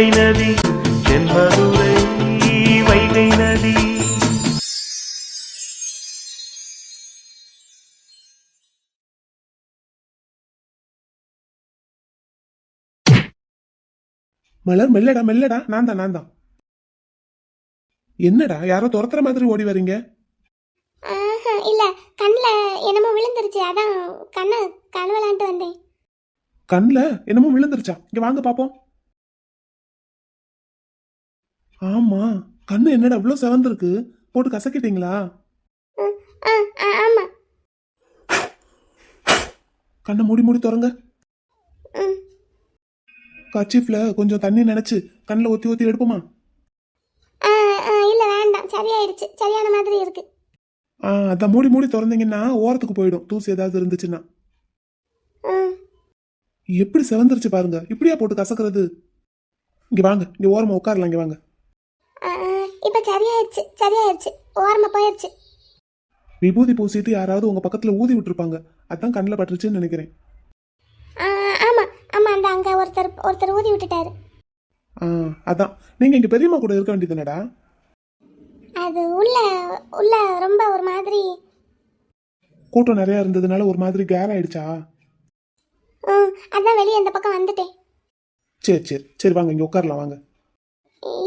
வைகை நதி தென்மதுரை வைகை நதி. மலர் மெல்லடா மெல்லடா. நான் தான் நான் தான். என்னடா யாரோ துரத்துற மாதிரி ஓடி வரீங்க? ஆஹா இல்ல கண்ணில் என்னமோ விழுந்துருச்சு. அதான் கண்ணை கழுவலான்ட்டு வந்தேன். கண்ணில் என்னமோ விழுந்துருச்சா? இங்க வாங்க பாப்போம். ஆமா கண்ணு என்னடா இவ்வளோ செவந்திருக்கு? போட்டு கசக்கிட்டீங்களா? ஆமா. கண்ணை மூடி மூடி திறங்க. கர்ச்சீஃப்ல கொஞ்சம் தண்ணி நினைச்சு கண்ணில் ஊத்தி ஊத்தி எடுப்போமா? இல்ல வேண்டாம். சரியாயிடுச்சு. சரியான மாதிரி இருக்கு. ஆ அதான் மூடி மூடி திறந்தீங்கன்னா ஓரத்துக்கு போயிடும். தூசி ஏதாவது இருந்துச்சுன்னா. எப்படி செவந்துருச்சு பாருங்க. இப்படியா போட்டு கசக்குறது? இங்க வாங்க. இங்க ஓரமா உட்காரலாம் இங்க வாங்க. இப்ப சரியாயிடுச்சு சரியாயிடுச்சு ஓரமா போயிடுச்சு விபூதி பூசிட்டு யாராவது உங்க பக்கத்துல ஊதி விட்டுருப்பாங்க. அதான் கண்ணில் பட்டுருச்சுன்னு நினைக்கிறேன். ஆ, ஆமா ஆமா அந்த அங்க ஒருத்தர் ஒருத்தர் ஊதி விட்டுட்டாரு. ஆ அதான். நீங்க இங்க பெரியம்மா கூட இருக்க வேண்டியதுனடா அது உள்ள உள்ள ரொம்ப ஒரு மாதிரி. கூட்டம் நிறைய இருந்ததுனால ஒரு மாதிரி கேர் ஆயிடுச்சா? அதான் வெளியே இந்த பக்கம் வந்துட்டேன். சரி சரி சரி வாங்க இங்க உட்காரலாம் வாங்க.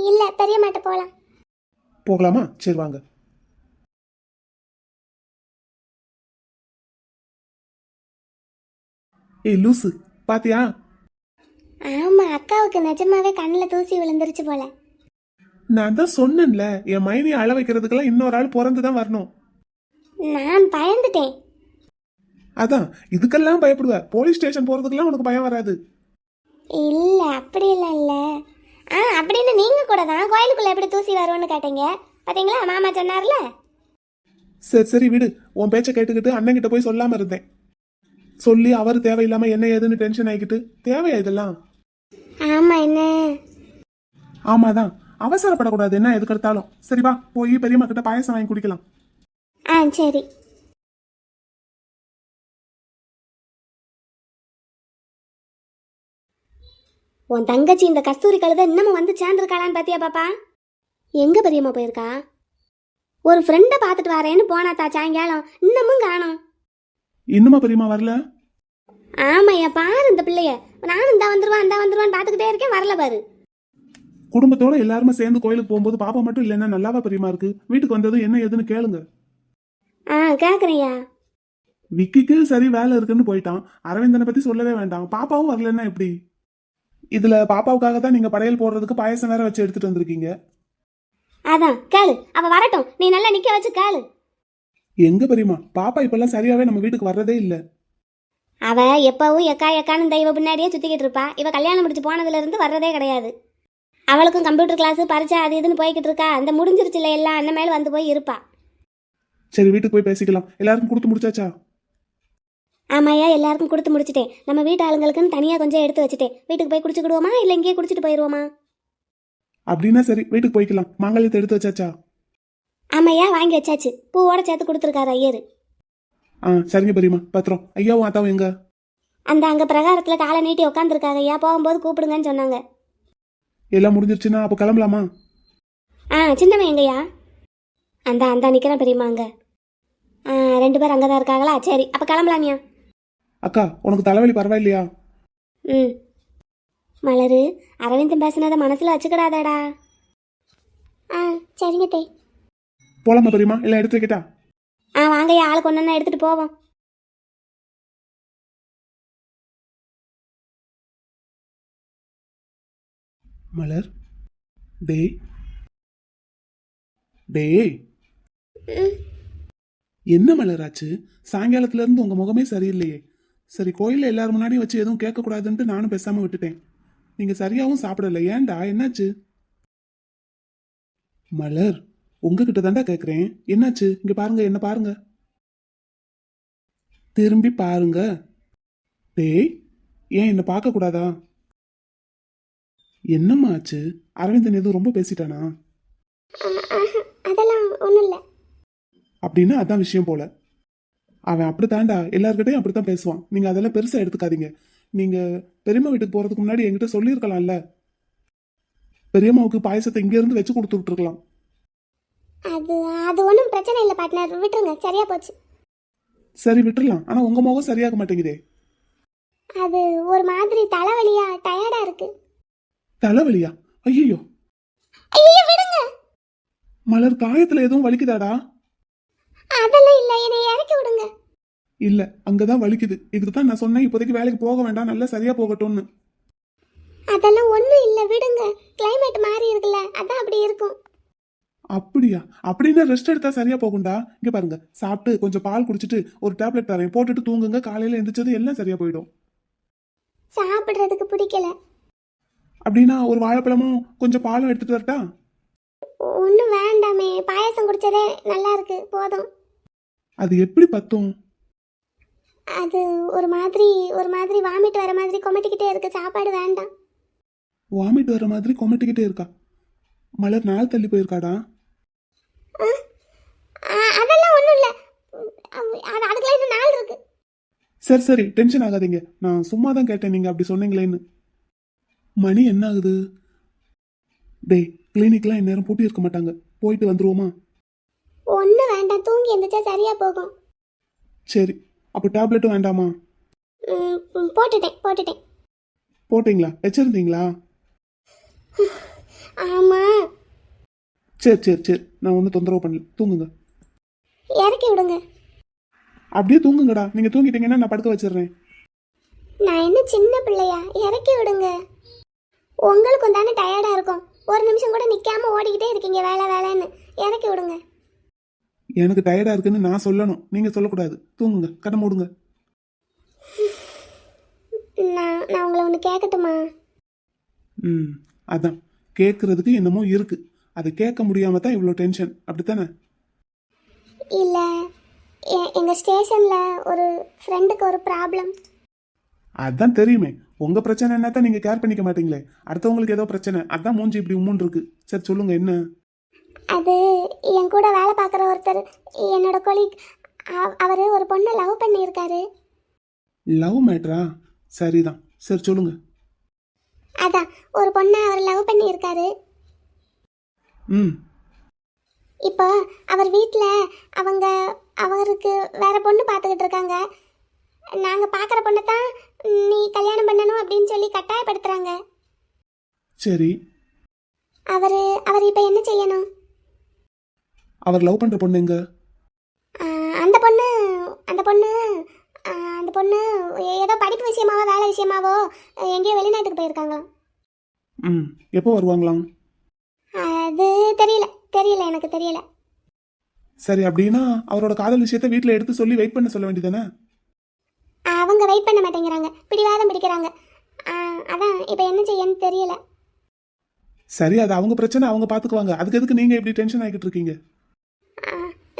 இல்ல பெரிய மாட்ட போலாம். போகலாமா? சரி வாங்க. ஏய் லூசு பாத்தியா? ஆமா அக்காவுக்கு நிஜமாவே கண்ணில் தூசி விழுந்துருச்சு போல. நான் தான் சொன்னேன்ல என் மைனியை அழ வைக்கிறதுக்கெல்லாம் இன்னொரு ஆள் பிறந்து தான் வரணும். நான் பயந்துட்டேன். அதான் இதுக்கெல்லாம் பயப்படுவ. போலீஸ் ஸ்டேஷன் போறதுக்கெல்லாம் உனக்கு பயம் வராது. இல்ல அப்படியெல்லாம் இல்ல. ஆ அப்படின்னு நீங்க கூட தான். கோயிலுக்குள்ள எப்படி தூசி வரும்னு கேட்டீங்க? பாத்தீங்களா? மாமா சொன்னார்ல? சரி சரி விடு. உன் பேச்சை கேட்டுக்கிட்டு அண்ணன் கிட்ட போய் சொல்லாம இருந்தேன். சொல்லி அவர் தேவையில்லாம என்ன ஏதுன்னு டென்ஷன் ஆகிக்கிட்டு தேவையா இதெல்லாம்? ஆமா என்ன? ஆமாதான் அவசரப்படக்கூடாது என்ன எதுக்கு எடுத்தாலும் சரி வா போய் பெரியம்மா கிட்ட பாயசம் வாங்கி குடிக்கலாம். ஆ சரி. உன் தங்கச்சி இந்த கஸ்தூரி கழுத இன்னமும் வந்து சேர்ந்துருக்காளான்னு பாத்தியா பாப்பா? எங்க பெரியம்மா போயிருக்கா? ஒரு ஃப்ரெண்டை பார்த்துட்டு வரேன்னு போனாத்தா சாயங்காலம். இன்னமும் காணோம். இன்னுமா பெரியம்மா வரல? ஆமாய்யா பாரு இந்த பிள்ளைய. நானும் இந்த வந்துருவான் இந்த வந்துருவான்னு பார்த்துக்கிட்டே இருக்கேன் வரல பாரு. குடும்பத்தோட எல்லாருமே சேர்ந்து கோயிலுக்கு போகும்போது பாப்பா மட்டும் இல்லைன்னா நல்லாவா பெரியமா இருக்கு? வீட்டுக்கு வந்ததும் என்ன ஏதுன்னு கேளுங்க. ஆ கேட்குறேன்யா விக்கிக்கு சரி வேலை இருக்குன்னு போயிட்டான். அரவிந்தனை பத்தி சொல்லவே வேண்டாம். பாப்பாவும் வரலன்னா எப்படி? இதுல பாப்பாவுக்காக தான் நீங்க படையல் போடுறதுக்கு பாயசம் வேற வச்சு எடுத்துட்டு வந்திருக்கீங்க. அதான் கேளு. அவ வரட்டும். நீ நல்லா நிக்க வச்சு கேளு. எங்க பெரியமா பாப்பா இப்பெல்லாம் சரியாவே நம்ம வீட்டுக்கு வர்றதே இல்ல. அவ எப்பவும் எக்கா எக்கான்னு இந்த இவ பின்னாடியே சுத்திக்கிட்டு இருப்பா. இவ கல்யாணம் முடிச்சு போனதுல இருந்து வர்றதே கிடையாது. அவளுக்கும் கம்ப்யூட்டர் கிளாஸ் பரிச்சை அது இதுன்னு போய்கிட்டு இருக்கா. அந்த முடிஞ்சிருச்சுல எல்லாம் அண்ணன் மேல வந்து போய் இருப்பா. சரி வீட்டுக்கு போய் பேசிக்கலாம். எல்லாருக்கும் கொடுத்து முடிச்சாச்சா? ஆமாய்யா எல்லாருக்கும் கொடுத்து முடிச்சிட்டேன். நம்ம வீட்டு ஆளுங்களுக்குன்னு தனியா கொஞ்சம் எடுத்து வச்சுட்டேன். வீட்டுக்கு போய் குடிச்சுக்கிடுவோமா இல்ல இங்கேயே குடிச்சிட்டு போயிருவோமா? அப்படின்னா சரி வீட்டுக்கு போய்க்கலாம். மாங்கல்யத்தை எடுத்து வச்சாச்சா? ஆமாய்யா வாங்கி வச்சாச்சு. பூவோட சேர்த்து கொடுத்துருக்காரு ஐயரு. ஆ சரிங்க பெரியமா பத்திரம். ஐயாவும் அத்தாவும் எங்க? அந்த அங்க பிரகாரத்துல காலை நீட்டி உட்காந்துருக்காங்க ஐயா. போகும்போது கூப்பிடுங்கன்னு சொன்னாங்க. எல்லாம் முடிஞ்சிருச்சுன்னா அப்போ கிளம்பலாமா? ஆ சின்னவன் எங்கய்யா? அந்த அந்த நிற்கிறேன் பெரியம்மா அங்கே. ரெண்டு பேர் அங்கே தான் இருக்காங்களா? சரி அப்போ கிளம்பலாமியா. அக்கா உனக்கு தலைவலி பரவாயில்லையா? ம். மலரு அரவிந்தன் பேசுனதை மனசில் வச்சுக்கிடாதடா. ஆ சரிங்க தே. போலாமா பெரியமா எல்லாம் எடுத்து வைக்கட்டா? ஆ வாங்கய்யா ஆளுக்கு ஒன்று எடுத்துகிட்டு போவோம். மலர் டேய். ம். என்ன மலராச்சு சாயங்காலத்துல இருந்து உங்க முகமே சரியில்லையே. சரி கோயில்ல எல்லாரும் முன்னாடி வச்சு எதுவும் கேட்க கூடாதுன்ட்டு நானும் பேசாம விட்டுட்டேன். நீங்க சரியாவும் சாப்பிடல ஏன்டா? என்னாச்சு? மலர் உங்ககிட்ட தாண்டா கேக்குறேன். என்னாச்சு? இங்க பாருங்க என்ன பாருங்க. திரும்பி பாருங்க. டேய் ஏன் என்ன பார்க்க கூடாதா? என்னம்மா ஆச்சு? அரவிந்தன் எதுவும் ரொம்ப பேசிட்டானா? அதெல்லாம் ஒன்றும் இல்லை. அப்படின்னா அதான் விஷயம் போல. அவன் அப்படித்தாண்டா எல்லார்கிட்டையும் அப்படித்தான் பேசுவான். நீங்க அதெல்லாம் பெருசா எடுத்துக்காதீங்க. நீங்க பெரியம்மா வீட்டுக்கு போறதுக்கு முன்னாடி என்கிட்ட சொல்லியிருக்கலாம்ல. பெரியம்மாவுக்கு பாயசத்தை இங்க இருந்து வச்சு கொடுத்து விட்டுருக்கலாம். அது அது ஒன்றும் பிரச்சனை இல்லை பார்ட்னர் விட்டுருங்க. சரியா போச்சு. சரி விட்டுறலாம். ஆனா உங்க முகம் சரியாக மாட்டேங்குதே. அது ஒரு மாதிரி தலைவலியா டயர்டா இருக்கு. தலைவலியா? ஐயோ ஐயோ விடுங்க. மலர் காயத்துல எதுவும் வலிக்குதாடா? அதெல்லாம் இல்லை என்னை இறக்கி விடுங்க. இல்ல அங்கதான் வலிக்குது. இதுக்கு தான் நான் சொன்னேன் இப்போதைக்கு வேலைக்கு போக வேண்டாம் நல்லா சரியா போகட்டும்னு. அதெல்லாம் ஒன்றும் இல்லை விடுங்க. Climate மாறி இருக்குல்ல அதான் அப்படி இருக்கும். அப்படியா? அப்படின்னா ரெஸ்ட் எடுத்தா சரியா போகும்டா. இங்க பாருங்க சாப்பிட்டு கொஞ்சம் பால் குடிச்சிட்டு ஒரு டேப்லெட் தரேன். போட்டுட்டு தூங்குங்க காலையில எந்திரிச்சது எல்லாம் சரியா போயிடும். சாப்பிட்றதுக்கு பிடிக்கல. அப்படின்னா ஒரு வாழைப்பழமும் கொஞ்சம் பாலும் எடுத்துட்டு வரட்டா? ஒன்றும் வேண்டாமே. பாயாசம் குடிச்சதே நல்லா இருக்கு போதும். அது எப்படி பத்தும்? அது ஒரு மாதிரி ஒரு மாதிரி வாமிட் வர மாதிரி கொமட்டிக்கிட்டே இருக்கு. சாப்பாடு வேண்டாம். வாமிட் வர மாதிரி கொமட்டிக்கிட்டே இருக்கா? மலர் நாள் தள்ளி போயிருக்காடா? அதெல்லாம் ஒன்றும் இல்லை. அதுக்கெல்லாம் இன்னும் நாள் இருக்கு. சரி சரி டென்ஷன் ஆகாதீங்க. நான் சும்மா தான் கேட்டேன் நீங்க அப்படி சொன்னீங்களேன்னு. மணி என்ன ஆகுது டேய் கிளினிக்லாம் இந்நேரம் பூட்டி இருக்க மாட்டாங்க. போயிட்டு வந்துருவோமா? ஒன்றும் வேண்டாம். தூங்கி எந்திரிச்சா சரியா போகும். சரி அப்போ டேப்லெட்டும் வேண்டாமா? ம், ம், போட்டுட்டேன் போட்டுட்டேன். போட்டிங்களா? வச்சிருந்தீங்களா? ஆமாம் சரி சரி சரி. நான் ஒன்றும் தொந்தரவு பண்ணல. தூங்குங்க. இறக்கி விடுங்க. அப்படியே தூங்குங்கடா. நீங்க தூங்கிட்டீங்கன்னா நான் படுக்க வச்சிடுறேன். நான் என்ன சின்ன பிள்ளையா? இறக்கி விடுங்க. உங்களுக்கும் தானே டயர்டாக இருக்கும். ஒரு நிமிஷம் கூட நிற்காம ஓடிக்கிட்டே இருக்கீங்க வேலை வேலைன்னு. இறக்கி விடுங்க. எனக்கு டயர்டா இருக்குன்னு நான் சொல்லணும். நீங்க சொல்லக்கூடாது. தூங்குங்க. கண்ணை மூடுங்க. நான் நான் உங்களை ஒன்று கேட்கட்டுமா ம் அதான். கேட்கறதுக்கு என்னமோ இருக்கு. அது கேட்க முடியாம தான் இவ்வளோ டென்ஷன் அப்படித்தானே? இல்லை. எங்கள் ஸ்டேஷனில் ஒரு ஃப்ரெண்டுக்கு ஒரு ப்ராப்ளம் அதான் தெரியுமே. உங்க பிரச்சனை என்ன தான் நீங்க கேர் பண்ணிக்க மாட்டீங்களே. அடுத்தவங்களுக்கு ஏதோ பிரச்சனை. அதான் மூஞ்சி இப்படி உம்முன்னு இருக்கு சரி சொல்லுங்க என்ன? அது என் கூட வேலை பார்க்குற ஒருத்தர் என்னோட கொலீக் அவர் ஒரு பொண்ணை லவ் பண்ணியிருக்காரு. லவ் மேட்ரா சரிதான். சரி சொல்லுங்க. அதான் ஒரு பொண்ணை அவர் லவ் பண்ணியிருக்காரு. ம். இப்போ அவர் வீட்டில் அவங்க அவருக்கு வேற பொண்ணு பார்த்துக்கிட்டு இருக்காங்க. நாங்கள் பார்க்குற பொண்ணை தான் நீ கல்யாணம் பண்ணணும் அப்படின்னு சொல்லி கட்டாயப்படுத்துகிறாங்க சரி. அவர் அவர் இப்போ என்ன செய்யணும்? அவர் லவ் பண்ற பொண்ணு எங்க? அந்த பொண்ணு அந்த பொண்ணு அந்த பொண்ணு ஏதோ படிப்பு விஷயமாவோ வேலை விஷயமாவோ எங்கேயோ வெளிநாட்டுக்கு போயிருக்காங்களாம் ம் எப்போ வருவாங்களாம்? அது தெரியல தெரியல எனக்கு தெரியல. சரி அப்படின்னா அவரோட காதல் விஷயத்த வீட்டில் எடுத்து சொல்லி வெயிட் பண்ண சொல்ல வேண்டியதானே? அவங்க வெயிட் பண்ண மாட்டேங்கிறாங்க பிடிவாதம் பிடிக்கிறாங்க. அதான் இப்போ என்ன செய்யன்னு தெரியல. சரி அது அவங்க பிரச்சனை அவங்க பார்த்துக்குவாங்க அதுக்கு எதுக்கு நீங்க இப்படி டென்ஷன் ஆகிட்டு இருக்கீங்க?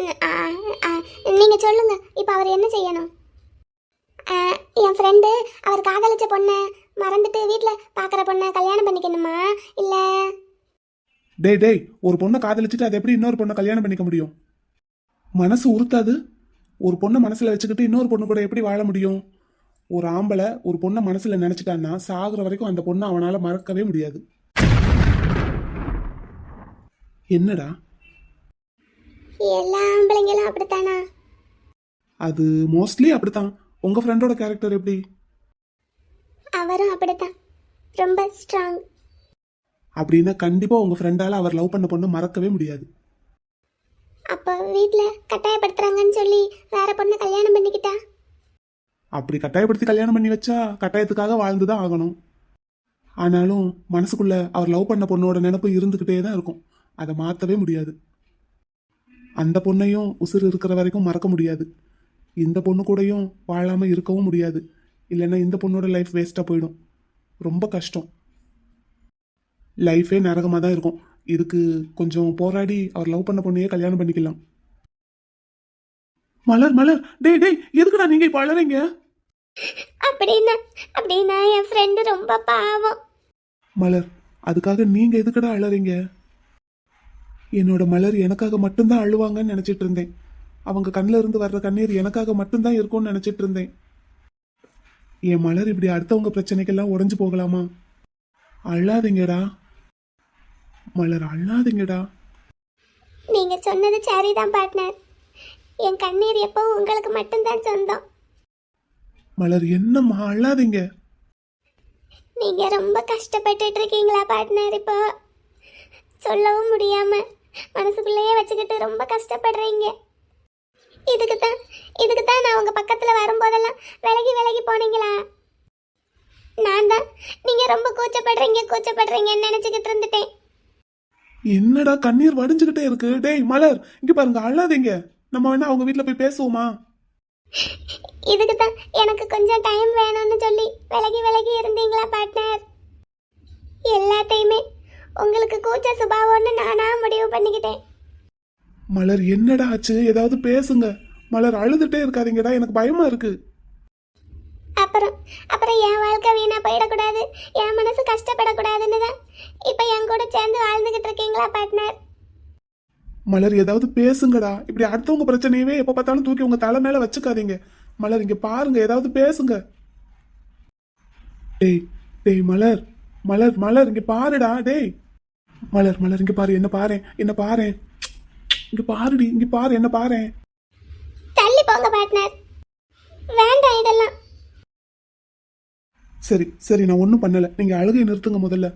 ஆஹ் ஆஹ் நீங்க சொல்லுங்க. இப்போ அவர் என்ன செய்யணும்? என் ஃப்ரெண்டு அவர் காதலிச்ச பொண்ணை மறந்துட்டு வீட்டில் பார்க்குற பொண்ணை கல்யாணம் பண்ணிக்கணுமா? இல்லை? டேய் டேய் ஒரு பொண்ணை காதலிச்சுட்டு அதை எப்படி இன்னொரு பொண்ணை கல்யாணம் பண்ணிக்க முடியும்? மனசு உறுத்தாது. ஒரு பொண்ணை மனசில் வச்சுக்கிட்டு இன்னொரு பொண்ணு கூட எப்படி வாழ முடியும்? ஒரு ஆம்பளை ஒரு பொண்ணை மனசில் நினச்சிட்டான்னா சாகுற வரைக்கும் அந்த பொண்ணை அவனால் மறக்கவே முடியாது. என்னடா? எல்லா ஆம்பளைங்களும் அப்படித்தானா? அது மோஸ்ட்லி அப்படித்தான். உங்க ஃப்ரெண்டோட கேரக்டர் எப்படி? அவரும் அப்படித்தான். ரொம்ப ஸ்ட்ராங் அப்படின்னா கண்டிப்பா உங்க ஃப்ரெண்டால அவர் லவ் பண்ண பொண்ணு மறக்கவே முடியாது. அப்போ வீட்டில் கட்டாயப்படுத்துறாங்கன்னு சொல்லி வேற பொண்ணை கல்யாணம் பண்ணிக்கிட்டா? அப்படி கட்டாயப்படுத்தி கல்யாணம் பண்ணி வச்சா கட்டாயத்துக்காக வாழ்ந்து தான் ஆகணும். ஆனாலும் மனசுக்குள்ள அவர் லவ் பண்ண பொண்ணோட நினப்பு இருந்துக்கிட்டே தான் இருக்கும். அதை மாற்றவே முடியாது. அந்த பொண்ணையும் உசுறு இருக்கிற வரைக்கும் மறக்க முடியாது. இந்த பொண்ணு கூடயும் வாழாம இருக்கவும் முடியாது. இல்லைன்னா இந்த பொண்ணோட லைஃப் வேஸ்ட்டாக போயிடும். ரொம்ப கஷ்டம். லைஃபே நரகமாக தான் இருக்கும். இதுக்கு கொஞ்சம் போராடி அவர் லவ் பண்ண பொண்ணையே கல்யாணம் பண்ணிக்கலாம். மலர் மலர். டேய் டேய் எதுக்குடா நீங்க இப்போ அழறீங்க? அப்படின்னா அப்படின்னா என் ஃப்ரெண்டு ரொம்ப பாவம். மலர் அதுக்காக நீங்க எதுக்குடா அழறீங்க? என்னோட மலர் எனக்காக மட்டும்தான் அழுவாங்கன்னு நினைச்சிட்டு இருந்தேன். அவங்க கண்ணில் இருந்து வர்ற கண்ணீர் எனக்காக மட்டும்தான் இருக்கும்னு நினைச்சிட்டு இருந்தேன். என் மலர் இப்படி அடுத்தவங்க பிரச்சனைக்கெல்லாம் உடைஞ்சு போகலாமா? அழாதீங்கடா. மலர் அழாதீங்கடா. நீங்க சொன்னது சரிதான் பார்ட்னர். என் கண்ணீர் எப்பவும் உங்களுக்கு மட்டும்தான் சொந்தம். மலர் என்னம்மா அழாதீங்க. நீங்க ரொம்ப கஷ்டப்பட்டுட்டு இருக்கீங்களா பார்ட்னர் இப்போ? சொல்லவும் முடியாம. மனசுக்குள்ளேயே வச்சுக்கிட்டு ரொம்ப கஷ்டப்படுறீங்க. இதுக்கு தான் இதுக்கு தான் நான் உங்க பக்கத்துல வரும்போதெல்லாம் விலகி விலகி போனீங்களா? நான் தான். நீங்க ரொம்ப கூச்சப்படுறீங்க கூச்சப்படுறீங்கன்னு நினைச்சுக்கிட்டு இருந்துட்டேன். என்னடா கண்ணீர் வடிஞ்சுக்கிட்டே இருக்கு? டேய் மலர் இங்க பாருங்க அழாதீங்க. நம்ம வேணா அவங்க வீட்ல போய் பேசுவோமா? இதுக்கு தான் எனக்கு கொஞ்சம் டைம் வேணும்னு சொல்லி விலகி விலகி இருந்தீங்களா பார்ட்னர் எல்லாத்தையுமே உங்களுக்கு கூச்ச சுபாவம்னு நானா முடிவு பண்ணிக்கிட்டேன். மலர் என்னடா ஆச்சு? ஏதாவது பேசுங்க. மலர் அழுதுட்டே இருக்காதீங்கடா. எனக்கு பயமா இருக்கு. அப்புறம் அப்புறம் என் வாழ்க்கை வீணா போயிடக்கூடாது. என் மனசு கஷ்டப்படக்கூடாதுன்னு தான். இப்போ என் கூட சேர்ந்து வாழ்ந்துகிட்டு இருக்கீங்களா பார்ட்னர் மலர் ஏதாவது பேசுங்கடா. இப்படி அடுத்தவங்க பிரச்சனையவே எப்ப பார்த்தாலும் தூக்கி உங்க தலை மேல வச்சுக்காதீங்க. மலர் இங்க பாருங்க. ஏதாவது பேசுங்க. டேய் டேய் மலர். மலர் மலர் இங்க பாருடா. டேய் மலர் மலர் இங்க பாரு என்ன பாரு என்ன பாரு. இங்க பாருடி இங்க பாரு என்ன பாரு. தள்ளி போங்க பார்ட்னர் வேண்டாம் இதெல்லாம். சரி சரி நான் ஒன்றும் பண்ணல. நீங்க அழுகையை நிறுத்துங்க முதல்ல.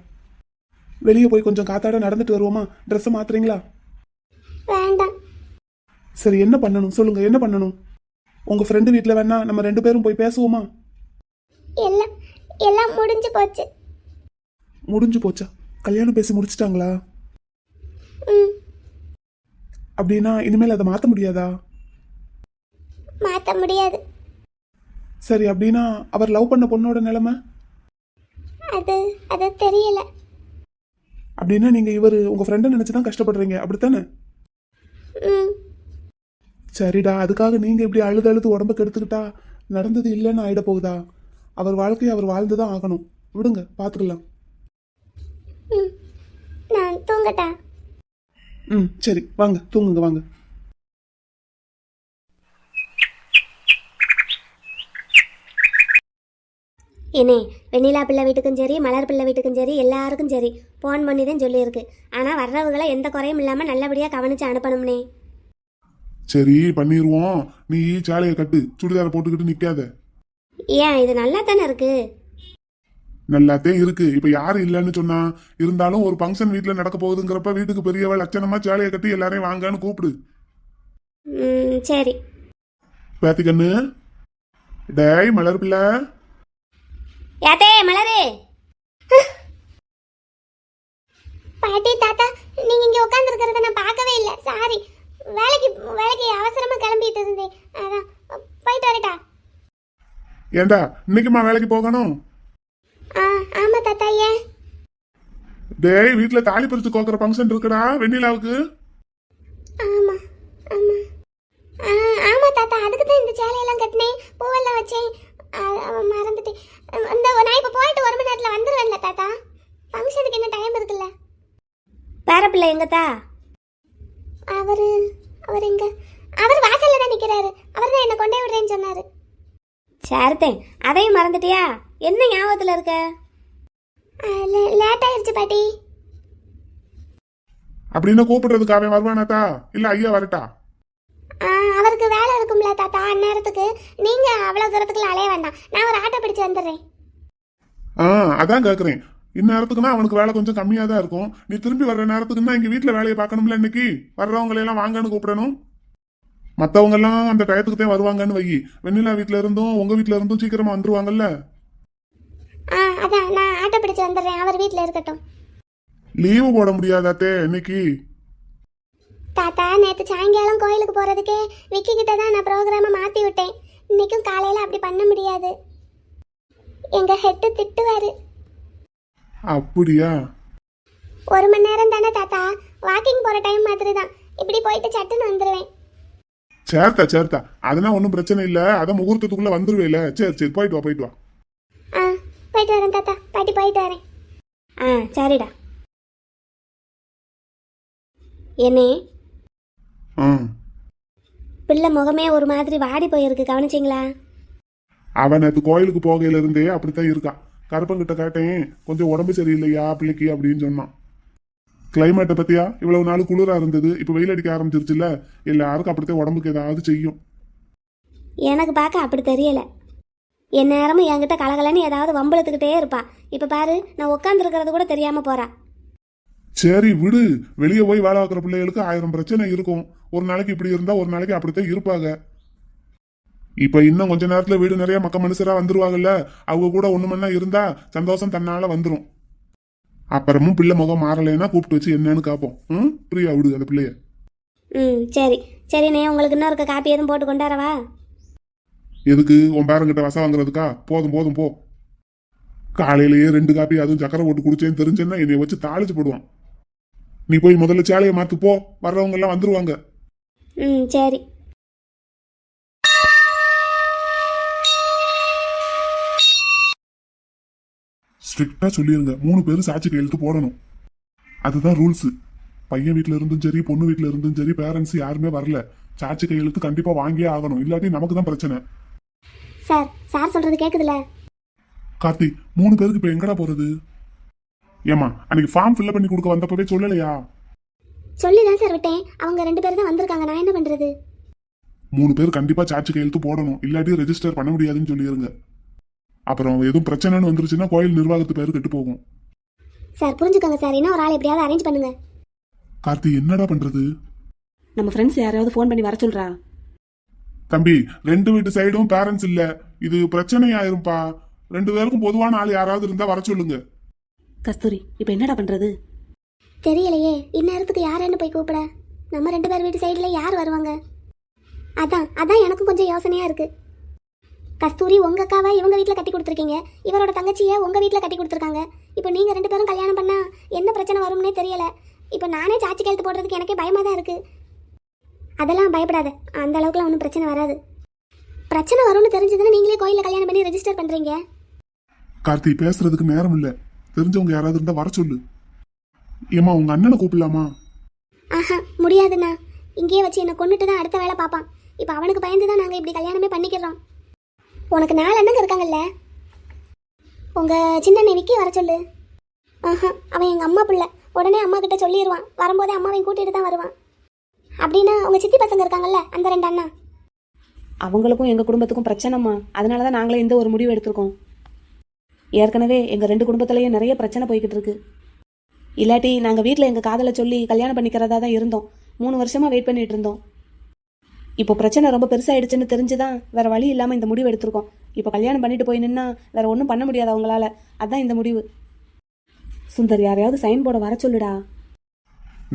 வெளியே போய் கொஞ்சம் காத்தாட நடந்துட்டு வருவோமா? ட்ரெஸ்ஸை மாத்துறீங்களா? வேண்டாம். சரி என்ன பண்ணணும்? சொல்லுங்க என்ன பண்ணணும்? உங்க ஃப்ரெண்டு வீட்டில் வேணா நம்ம ரெண்டு பேரும் போய் பேசுவோமா? எல்லாம் எல்லாம் முடிஞ்சு போச்சு. முடிஞ்சு போச்சா? கல்யாணம் பேசி முடிச்சிட்டாங்களா? அப்படின்னா இனிமேல் அதை மாற்ற முடியாதா? மாற்ற முடியாது. சரி அப்படின்னா அவர் லவ் பண்ண பொண்ணோட நிலைமை? அது அது தெரியல. அப்படின்னா நீங்க இவர் உங்க ஃப்ரெண்டை நினைச்சு தான் கஷ்டப்படுறீங்க. அப்படித்தானே? சரிடா அதுக்காக நீங்க இப்படி அழுது அழுது உடம்ப கெடுத்துக்கிட்டா நடந்தது இல்லைன்னு ஆயிட போகுதா? அவர் வாழ்க்கையை அவர் வாழ்ந்து தான் ஆகணும். விடுங்க பார்த்துக்கலாம் நான் தூங்கட்டா? ம் சரி வாங்க தூங்குங்க வாங்க. என்னே வெண்ணிலா பிள்ளை வீட்டுக்கும் சரி மலர் பிள்ளை வீட்டுக்கும் சரி எல்லாருக்கும் சரி ஃபோன் பண்ணி தான் சொல்லியிருக்கு. ஆனால் வர்றவங்களை எந்த குறையும் இல்லாமல் நல்லபடியாக கவனித்து அனுப்பணும்னே. சரி பண்ணிடுவோம் நீ சேலையை கட்டு சுடிதாரை போட்டுக்கிட்டு நிக்காத. ஏன் இது நல்லா தானே இருக்கு? நல்லாத்தே இருக்கு. இப்ப யாரும் இல்லைன்னு சொன்னா இருந்தாலும் ஒரு ஃபங்க்ஷன் வீட்ல நடக்க போகுதுங்கிறப்ப வீட்டுக்கு பெரியவள் லட்சணமா சேலையை கட்டி எல்லாரையும் வாங்கன்னு கூப்பிடு. ம், சரி. பேத்தி கண்ணு. டேய் மலர் பிள்ளை. யாத்தே மலரே. பாட்டி தாத்தா நீங்க இங்க உட்கார்ந்து இருக்கிறத நான் பார்க்கவே இல்லை. சாரி வேலைக்கு வேலைக்கு அவசரமா கிளம்பிட்டு இருந்தேன். அதான் போயிட்டு வரட்டா. ஏண்டா இன்னைக்குமா வேலைக்கு போகணும்? ஆமா தாத்தா ஏன் டேய் வீட்ல தாலி பறிச்சு கோக்குற ஃபங்க்ஷன் இருக்குடா வெண்ணிலாவுக்கு. ஆமா ஆமா. ஆ, ஆமா தாத்தா அதுக்கு தான் இந்த சேலையெல்லாம் கட்டினேன். பூவெல்லாம் வச்சேன். ஆ, ஆ, மறந்துட்டேன் இந்த நான் இப்போ போயிட்டு ஒரு மணி நேரத்தில் வந்துடுவேன்ல தாத்தா. ஃபங்க்ஷனுக்கு என்ன டைம் இருக்குல்ல? பேர பிள்ளை எங்கத்தா அவரு அவர் எங்க? அவர் வாசல்ல தான் நிக்கிறாரு. அவர் தான் என்ன கொண்டே விடுறேன்னு சொன்னாரு. சரித்தேன் அதையும் மறந்துட்டியா? என்ன ஞாபகத்தில் இருக்க? லேட் ஆயிருச்சு பாட்டி. அப்படின்னு கூப்பிடுறதுக்கு அவன் வருவானாத்தா இல்ல ஐயா வரட்டா? அவருக்கு வேலை இருக்கும்ல தாத்தா அந்நேரத்துக்கு. நீங்க அவ்வளவு தூரத்துக்குள்ள அலைய வேண்டாம். நான் ஒரு ஆட்டோ பிடிச்சு வந்துடுறேன். ஆ அதான் கேக்குறேன். இந்நேரத்துக்குன்னா அவனுக்கு வேலை கொஞ்சம் கம்மியா தான் இருக்கும். நீ திரும்பி வர்ற நேரத்துக்குன்னா இங்க வீட்ல வேலையை பார்க்கணும்ல இன்னைக்கு? வர்றவங்களை எல்லாம் வாங்கன்னு கூப்பிடணும். மத்தவங்க எல்லாம் அந்த டயத்துக்கு தான் வருவாங்கன்னு வை வெண்ணிலா வீட்ல இருந்தும் உங்க வீட்ல இருந்தும் சீக்கிரமா வந்துருவாங்கல்ல? ஆ அதான் நான் ஆட்டோ பிடிச்சு வந்துடுறேன். அவர் வீட்டில் இருக்கட்டும். லீவு போட முடியாதாத்தே இன்னைக்கு? தாத்தா நேற்று சாயங்காலம் கோயிலுக்கு போகிறதுக்கே விக்கி கிட்ட தான் நான் ப்ரோக்ராமை மாற்றி விட்டேன். இன்னைக்கும் காலையில் அப்படி பண்ண முடியாது. எங்கள் ஹெட்டு திட்டுவார். அப்படியா? ஒரு மணி நேரம் தானே தாத்தா. வாக்கிங் போகிற டைம் மாதிரி தான் இப்படி போயிட்டு சட்டுன்னு வந்துடுவேன் சேர்த்தா சேர்த்தா. அதெல்லாம் ஒன்றும் பிரச்சனை இல்ல. அதான் முகூர்த்தத்துக்குள்ள வந்துருவேல. சரி சரி போயிட்டு வா போயிட்டு வா. போயிட்டு வரேன் தாத்தா. பாட்டி போயிட்டு வரேன். ஆ சரிடா. என்னே? பிள்ளை முகமே ஒரு மாதிரி வாடி போயிருக்கு. கவனிச்சிங்களா? அவன் நேற்று கோயிலுக்கு போகையில இருந்தே அப்படித்தான் இருக்கான் கருப்பங்கிட்ட கேட்டேன் கொஞ்சம் உடம்பு சரியில்லையா பிள்ளைக்கு அப்படின்னு சொன்னான். கிளைமேட்டை பத்தியா? இவ்வளவு நாள் குளிரா இருந்தது. இப்ப வெயில் அடிக்க ஆரம்பிச்சிருச்சுல்ல. எல்லாருக்கும் அப்படித்தான் உடம்புக்கு ஏதாவது செய்யும். எனக்கு பார்க்க அப்படி தெரியல. என் நேரமும் என்கிட்ட கலகலன்னு ஏதாவது வம்பளத்துக்கிட்டே இருப்பா. இப்போ பாரு நான் உட்காந்துருக்கிறது கூட தெரியாம போறா. சரி விடு. வெளியே போய் வேலை பார்க்குற பிள்ளைகளுக்கு ஆயிரம் பிரச்சனை இருக்கும். ஒரு நாளைக்கு இப்படி இருந்தா ஒரு நாளைக்கு அப்படித்தான் இருப்பாங்க. இப்ப இன்னும் கொஞ்ச நேரத்துல வீடு நிறைய மக்க மனுஷரா வந்துருவாங்கல்ல. அவங்க கூட ஒண்ணு மண்ணா இருந்தா சந்தோஷம் தன்னால வந்துரும். அப்புறமும் பிள்ளை முகம் மாறலைன்னா கூப்பிட்டு வச்சு என்னன்னு காப்போம். ம்? பிரியா விடு அந்த பிள்ளைய. ம் சரி. சரிண்ணே உங்களுக்கு இன்னும் இருக்க காப்பி எதுவும் போட்டு கொண்டாரவா எதுக்கு? உன் பேரங்கிட்ட வசம் வாங்குறதுக்கா? போதும் போதும் போ. காலையிலேயே ரெண்டு காப்பி அதுவும் சக்கரை போட்டு குடிச்சேன்னு தெரிஞ்சேன்னா என்னைய வச்சு தாளிச்சு போடுவான். நீ போய் முதல்ல சேலையை மாத்து போ. வர்றவங்க எல்லாம் வந்துருவாங்க. ம் சரி. ஸ்ட்ரிக்டா சொல்லிருங்க. மூணு பேரும் சாட்சி கையெழுத்து போடணும். அதுதான் ரூல்ஸ். பையன் வீட்ல இருந்தும் சரி பொண்ணு வீட்ல இருந்தும் சரி பேரண்ட்ஸ் யாருமே வரல. சாட்சி கையெழுத்து கண்டிப்பா வாங்கியே ஆகணும். இல்லாட்டி நமக்கு தான் பிரச்சனை. சார் சார் சொல்றது கேக்குதுல கார்த்தி மூணு பேருக்கு இப்ப எங்கடா போறது? ஏமா அன்னைக்கு ஃபார்ம் ஃபில்அப் பண்ணி கொடுக்க வந்தப்பவே சொல்லலையா? சொல்லி தான் சார் விட்டேன். அவங்க ரெண்டு பேரும் தான் வந்திருக்காங்க. நான் என்ன பண்றது? மூணு பேர் கண்டிப்பா சாட்சி கையெழுத்து போடணும். இல்லாட்டி ரெஜிஸ்டர் பண்ண முடியாதுன்னு சொல்லிருங்க. அப்புறம் எதுவும் பிரச்சனைன்னு வந்துருச்சுன்னா கோயில் நிர்வாகத்து பேர் கெட்டு போகும். சார் புரிஞ்சுக்கோங்க சார். இன்னும் ஒரு ஆள் எப்படியாவது அரேஞ்ச் பண்ணுங்க. கார்த்தி என்னடா பண்றது? நம்ம ஃப்ரெண்ட்ஸ் யாரையாவது ஃபோன் பண்ணி வர சொல்றா. தம்பி ரெண்டு வீட்டு சைடும் பேரண்ட்ஸ் இல்ல. இது பிரச்சனை ஆயிரும்பா ரெண்டு பேருக்கும் பொதுவான ஆள் யாராவது இருந்தா வர சொல்லுங்க. கஸ்தூரி இப்போ என்னடா பண்றது? தெரியலையே இந்நேரத்துக்கு யாருன்னு போய் கூப்பிட? நம்ம ரெண்டு பேர் வீட்டு சைடில் யார் வருவாங்க? அதான் அதான் எனக்கும் கொஞ்சம் யோசனையா இருக்கு. கஸ்தூரி உங்க அக்காவை இவங்க வீட்டில் கட்டி கொடுத்துருக்கீங்க. இவரோட தங்கச்சியை உங்க வீட்டில் கட்டி கொடுத்துருக்காங்க. இப்போ நீங்க ரெண்டு பேரும் கல்யாணம் பண்ணா என்ன பிரச்சனை வரும்னே தெரியல. இப்போ நானே சாட்சி கையெழுத்து போடுறதுக்கு எனக்கே பயமா தான் இருக்கு. அதெல்லாம் பயப்படாத. அந்த அளவுக்குலாம் ஒன்றும் பிரச்சனை வராது. பிரச்சனை வரும்னு தெரிஞ்சதுன்னா நீங்களே கோயிலில் கல்யாணம் பண்ணி ரெஜிஸ்டர் பண்றீங்க? கார்த்தி பேசுறதுக்கு நேரம் இல்ல. தெரிஞ்சவங்க யாராவது இருந்தா வர சொல்லு. ஏமா உங்க அண்ணனை கூப்பிடலாமா? ஆஹா முடியாதுண்ணா. இங்கேயே வச்சு என்னை கொண்டுட்டு தான் அடுத்த வேலை பார்ப்பான். இப்போ அவனுக்கு பயந்து தான் நாங்கள் இப்படி கல்யாணமே பண்ணிக்கிறோம். உனக்கு நாலு அண்ணங்க இருக்காங்கல்ல? உங்கள் சின்ன விக்கி வர சொல்லு. ஆஹா அவன் எங்கள் அம்மா பிள்ளை. உடனே அம்மா கிட்ட சொல்லிடுவான் வரும்போதே அம்மாவையும் கூட்டிட்டு தான் வருவான். அப்படின்னா உங்க சித்தி பசங்க இருக்காங்கல்ல அந்த ரெண்டு அண்ணா? அவங்களுக்கும் எங்க குடும்பத்துக்கும் பிரச்சனைமா அதனால தான் நாங்களே இந்த ஒரு முடிவு எடுத்திருக்கோம். ஏற்கனவே எங்க ரெண்டு குடும்பத்திலயும் நிறைய பிரச்சனை போய்கிட்டு இருக்கு. இல்லாட்டி நாங்க வீட்டில் எங்க காதலை சொல்லி கல்யாணம் பண்ணிக்கிறதா தான் இருந்தோம். மூணு வருஷமா வெயிட் பண்ணிட்டு இருந்தோம். இப்போ பிரச்சனை ரொம்ப பெருசாயிடுச்சுன்னு தெரிஞ்சுதான் வேற வழி இல்லாம இந்த முடிவு எடுத்திருக்கோம். இப்போ கல்யாணம் பண்ணிட்டு போய் நின்னா வேற ஒன்றும் பண்ண முடியாது அவங்களால. அதான் இந்த முடிவு. சுந்தர் யாரையாவது சைன் போட வர சொல்லுடா.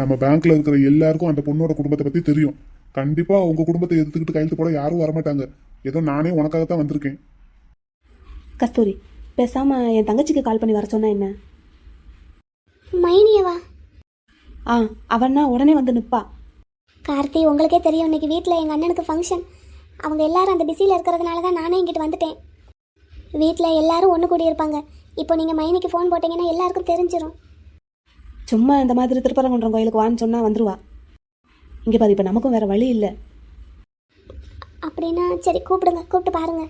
நம்ம பேங்க்ல இருக்கிற எல்லாருக்கும் அந்த பொண்ணோட குடும்பத்தை பத்தி தெரியும். கண்டிப்பா உங்க குடும்பத்தை எதிர்த்துக்கிட்டு கையெழுத்து போட யாரும் வரமாட்டாங்க. ஏதோ நானே உனக்காகத்தான் வந்திருக்கேன். கஸ்தூரி பேசாம என் தங்கச்சிக்கு கால் பண்ணி வர சொன்னா என்ன? மைனியவா ஆ அவன்னா உடனே வந்து நிப்பா. கார்த்தி உங்களுக்கே தெரியும் இன்னைக்கு வீட்டில் எங்கள் அண்ணனுக்கு ஃபங்க்ஷன் அவங்க எல்லாரும் அந்த பிஸியில் இருக்கிறதுனால தான் நானே இங்கிட்டு வந்துட்டேன். வீட்டில் எல்லாரும் ஒன்று கூடி இருப்பாங்க இப்போ நீங்கள் மைனிக்கு ஃபோன் போட்டிங்கன்னா எல்லாருக்கும் தெரிஞ்சிரும். சும்மா இந்த மாதிரி திருப்பரங்குன்றம் கோயிலுக்கு வான்னு சொன்னா வந்துருவா. இங்க பாரு இப்ப நமக்கும் வேற வழி இல்ல. அப்படின்னா சரி கூப்பிடுங்க கூப்பிட்டு பாருங்க.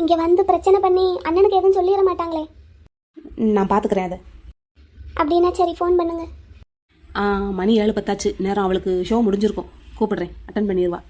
இங்கே வந்து பிரச்சனை பண்ணி அண்ணனுக்கு எதுவும் சொல்லிட மாட்டாங்களே. நான் பாத்துக்கிறேன் அதை. அப்படின்னா சரி ஃபோன் பண்ணுங்க. ஆ மணி ஏழு பத்தாச்சு. நேரம் அவளுக்கு ஷோ முடிஞ்சிருக்கும். கூப்பிடுறேன். அட்டன் பண்ணிடுவா